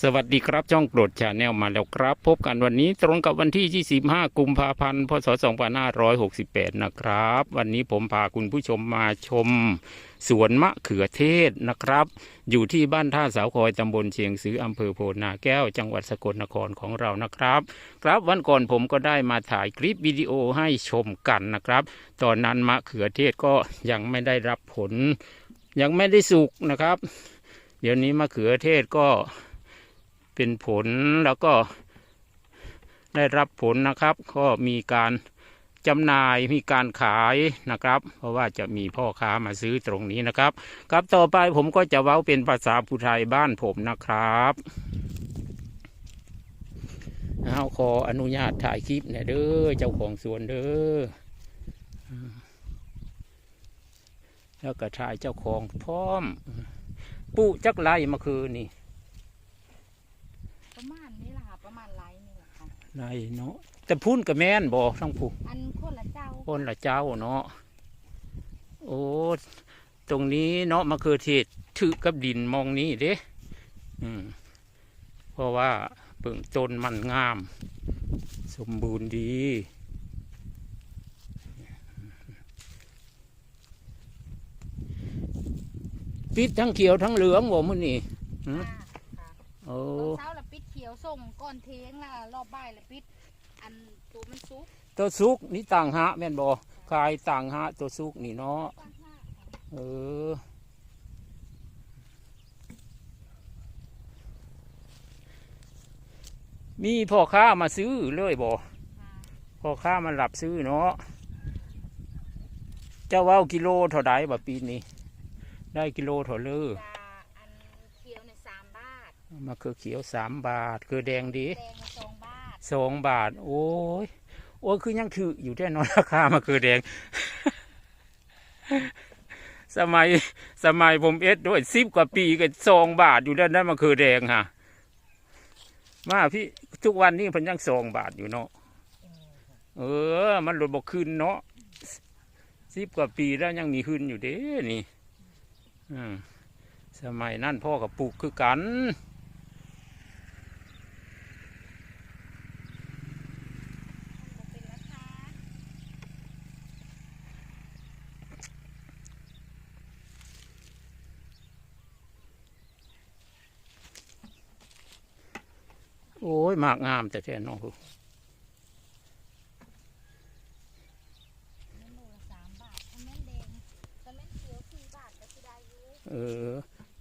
สวัสดีครับช่องโปรดชาแนลมาแล้วครับ พบกันวันนี้ตรงกับวันที่ 25 กุมภาพันธ์พศ 2568 นะครับ วันนี้ผมพาคุณผู้ชมมาชม สวนมะเขือเทศนะครับ อยู่ที่บ้านท่าสาวคอยตำบลเชียงซื้ออำเภอโพนาแก้วจังหวัดสกลนครของเรานะครับ ครับวันก่อนผมก็ได้มาถ่ายคลิปวิดีโอให้ชมกันนะครับ ตอนนั้นมะเขือเทศก็ยังไม่ได้รับผล ยังไม่ได้สุกนะครับ เดี๋ยวนี้มะเขือเทศก็ เป็นผลแล้วก็ได้รับผลนะครับ ก็มีการจำหน่ายมีการขายนะครับ เพราะว่าจะมีพ่อค้ามาซื้อตรงนี้นะครับ ครับต่อไปผมก็จะเว้าเป็นภาษาผู้ไทยบ้านผมนะครับเอาขออนุญาตถ่ายคลิปหนะเด้อเจ้าของสวนเด้อแล้วก็ถ่ายเจ้าของพร้อม ปุจักไล่มาคืนนี่ ประมาณนี้แหละค่ะประมาณไรนี่แหละค่ะ ไรเนาะแต่พุ่นกับแม่นบ่ทั้งผู้อันคนละเจ้าคนละเจ้าเนาะโอ้ตรงนี้เนาะมะเขือเทศถือกับดินมองนี้เด้อืมเพราะว่าเบื้องต้นมันงาม สมบูรณ์ดีปิดทั้งเขียวทั้งเหลืองบ่มื้อนี่หืมค่ะค่ะโอ้ตอนเช้าละปิดเขี ยวส่งก้อนเทงละรอบบ่ายละปิด อันตัวมันซุกตัวซุกนี่ต่างหะแม่นบ่ขายต่างหะตัวซุกนี่เนาะเออมีพ่อค้ามาซื้อเลยบ่พ่อค้ามาหลับซื้อเนาะเจ้าว้ากิโลเท่าใดบ่ปีนี้ได้กิโลเท่าเลย จะอันเขียวในยสามบาทมาคือเขียวสามบาทคือแดงดีแดงในสองบาทสองบาท โอ้ยโอ้ยคือยังถืออยู่แน่นอนราคามาคือแดง สมัยสมัยผมเอ็ดด้วยสิบกว่าปีก็สองบาทอยู่ด้านนั้นมันคือแดงฮะมาพี่ทุกวันนี้เพิ่นยังสองบาทอยู่เนาะเออ มันลดบอกขึ้นเนาะสิบกว่าปีแล้วยังมีขึ้นอยู่เด้นี่อืมสมัยนั้นพ่อกับปลูกคือกันมันเป็นราคา โอ้ย มากงามแต่แท้เนาะเมนูละสามบาทถ้าแม่นแดงถ้าแม่นเขียวสี่บาทก็จะได้อยู่เออ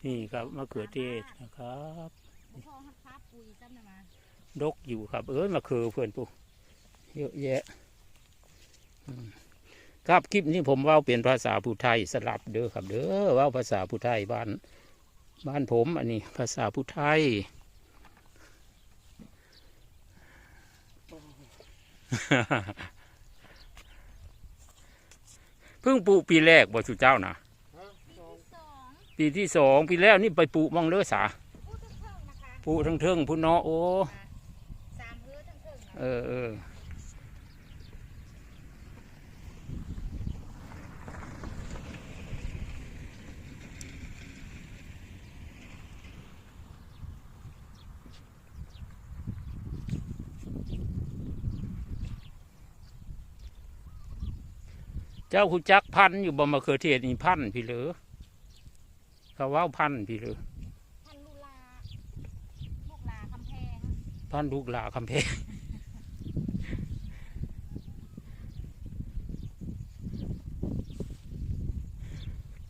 นี่ครับมะเขือเทศนะครับดกอยู่ครับ เอ้ยมะเขือเพื่อนปุ๊เยอะแยะครับคลิปนี้ผมว่าเป็นภาษาผู้ไทยสลับเด้อครับ เด้อว่าภาษาผู้ไทยบ้านบ้านผม อันนี้ภาษาผู้ไทย เพิ่งปลูกปีแรกบ่สุเจ้านะปีที่สองปีที่สองปีแล้วนี่ไปปลูกมองเลือสาพูดถึงเท่านะคะปลูกทั้งเทิงพุ่นเนาะโอ้สามเฮือทั้งเทิงนะเออเออ เจ้าคุณจักพันธุ์อยู่บ่มาเขือเทศนี่พันธุ์พี่เหลือเขาเว่าพันธุ์พี่เหลือท่านลูลาลูกลาคำแพงพันธุ์ลูกหลาคำเพง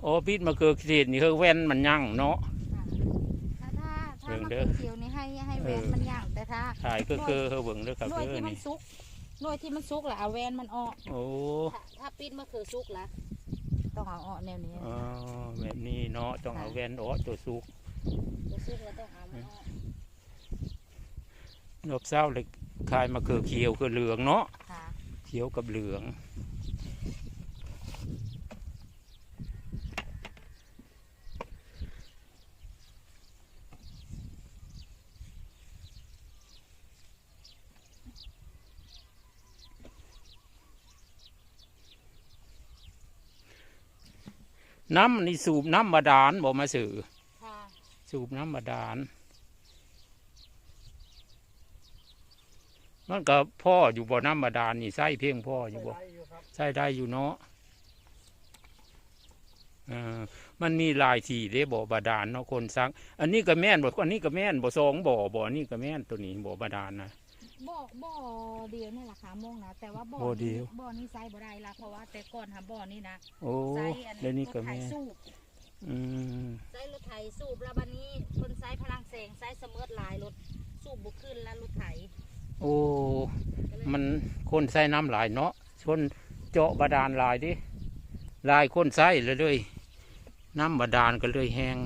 โอ้พิษมาเขือเทศนี่คือแว่นมันยั่งเนาะค่ะถ้าถ้าถ้าเบิ่งมะเด้เขืออเขียวนี่ให้ให้แหวเอนอมันย่างแต่ถ้าถ่ายก็คือเฮาเบิ่งเด้อครับหน่วยเด้อที่มันนี่ซุก หน่วยที่มันซุกล่ะเอาแวนมันออกโอ้ถ้าถ้าปิดมะเขือซุกล่ะต้องเอาออกแนวนี้อ๋อแบบนี้เนาะต้องเอาแว่นออกตัวสุกตัวซุกแล้วต้องเอามันออกนบเศร้าเลยคายมาเขือเขียวคือเหลืองเนาะค่ะเขียวกับเหลือง น้ำนี่สูบน้ำบาดาลบอกมาสื่อสูบน้ำบาดาลมันก็พ่ออยู่บ่อน้ำบาดาลนี่ไส้เพียงพ่ออยู่บ่ไส้ได้อยู่เนาะมันมีลายที่เด้บ่อบาดาลเนาะคนซัก อันนี้ก็แม่นบ่อันนี้ก็แม่นบ่อสองบ่อบ่อนี่ก็แม่นตัวนี้บ่อบาดาลนะ บ่อบ่อเดียวนี่แหละค่ะโมงนะแต่ว่าบ่อบ่อเดีนี้ยว บ่อนี้ไซส์บ่ได้ละเพราะว่าแต่ก่อนหาบ่อนี้นะโอ้ไซส์อันแล้วนี่รก็ถไถแม่นสูบอืมไซส์รถไถสูบแล้วบัดนี้คนไซส์พลังแสงไซส์เสมิร์ดหลายรถสูบบุขึ้นแล้วรถไถโอ้ก็เลยมันคนใส่น้ำหลายเนาะชนเจาะบาดาลหลายดิหลายคนใส่เลยเลยน้ำบาดาลก็เลยแห้ง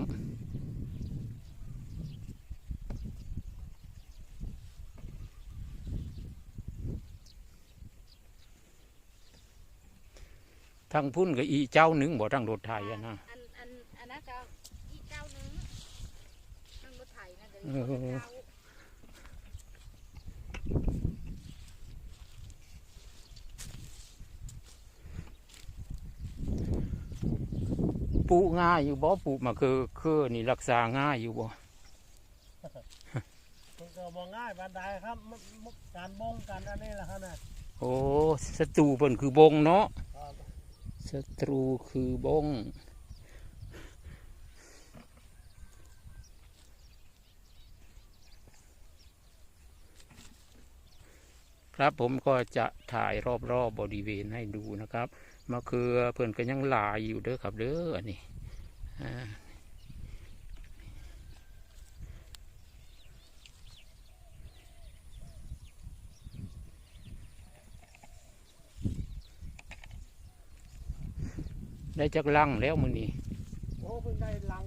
ทั้งพุ่นกับอีเจ้าหนึ่งบ่ทั้งรถไทยอะนะอันอันอันนั้นก็อีกเจ้าหนึงนั่งรถไถนั่นก็เอออีกเจ้าปลูกง่ายอยู่บ่ปลูกมาคือคือนี่รักษาง่ายอยู่บ่มันก็มองง่ายบันไดครับมันมันการบงกันอันนี้แหละครับนะโอ้ศัตรูเพิ่นคือบงเนาะครับ ศัตรูคือบงครับผมก็จะถ่ายรอบๆบบริเวณให้ดูนะครับมะเขือเพื่อนก็ยังหลายอยู่เด้อครับเด้ออันนี้อ่า ได้จักลังแล้วมือนี้โอ้เพิ่งได้ลัง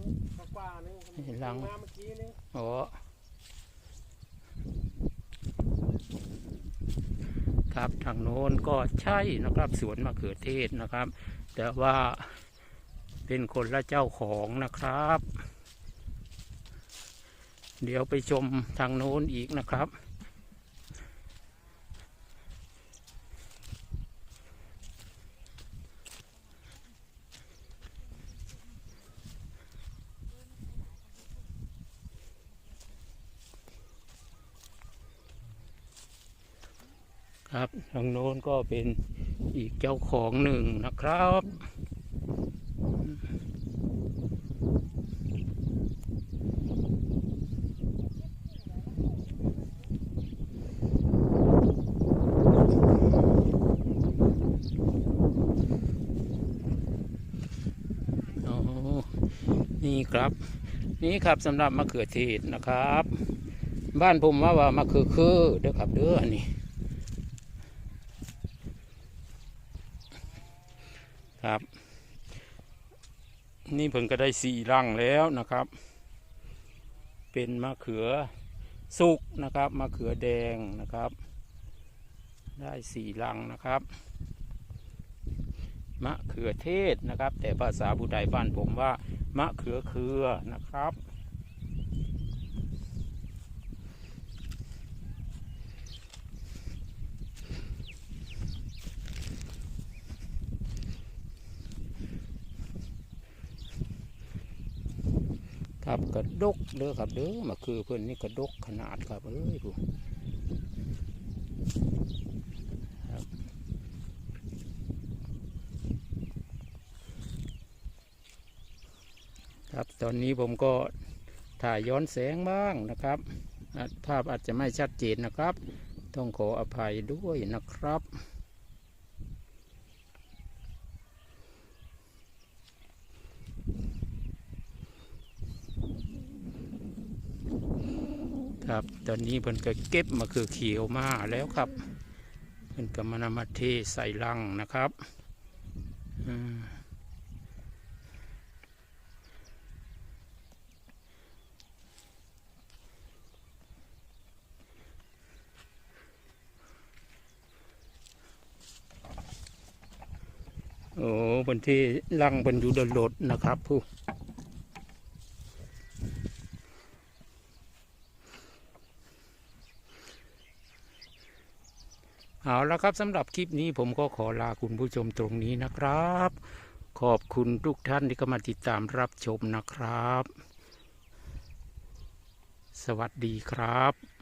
กว่าๆนึงลังมาเมื่อกี้นึงอ๋อครับทางโน้นก็ใช่นะครับสวนมะเขือเทศนะครับ แต่ว่าเป็นคนละเจ้าของนะครับ เดี๋ยวไปชมทางโน้นอีกนะครับ ครับทางโน้นก็เป็นอีกเจ้าของหนึ่งนะครับโอ้นี่ครับ นี่ครับสำหรับมะเขือเทศนะครับ บ้านผมว่าว่ามะเขือคือเด้อครับเด้ออันนี้ ครับ นี่เพิ่งก็ได้สี่รังแล้วนะครับ เป็นมะเขือสุกนะครับมะเขือแดงนะครับ ได้สี่รังนะครับมะเขือเทศนะครับ แต่ภาษาบูไดบ้านผมว่ามะเขือเคือนะครับ ครับกระดกเด้อครับเด้อมาคือเพื่อนนี่กระดกขนาดครับเอ้ยผู้ครับครับตอนนี้ผมก็ถ่ายย้อนแสงบ้างนะครับ ภาพอาจจะไม่ชัดเจนนะครับ ต้องขออภัยด้วยนะครับ ครับ ตอนนี้เพิ่นก็เก็บมะเขือเขียวมาแล้วครับเพิ่นก็มานำมาเทใส่ลังนะครับโอ้เพิ่นที่ลังเพิ่นอยู่ดนดนะครับผู้ เอาละครับสำหรับคลิปนี้ผมก็ขอลาคุณผู้ชมตรงนี้นะครับ ขอบคุณทุกท่านที่เข้ามาติดตามรับชมนะครับ สวัสดีครับ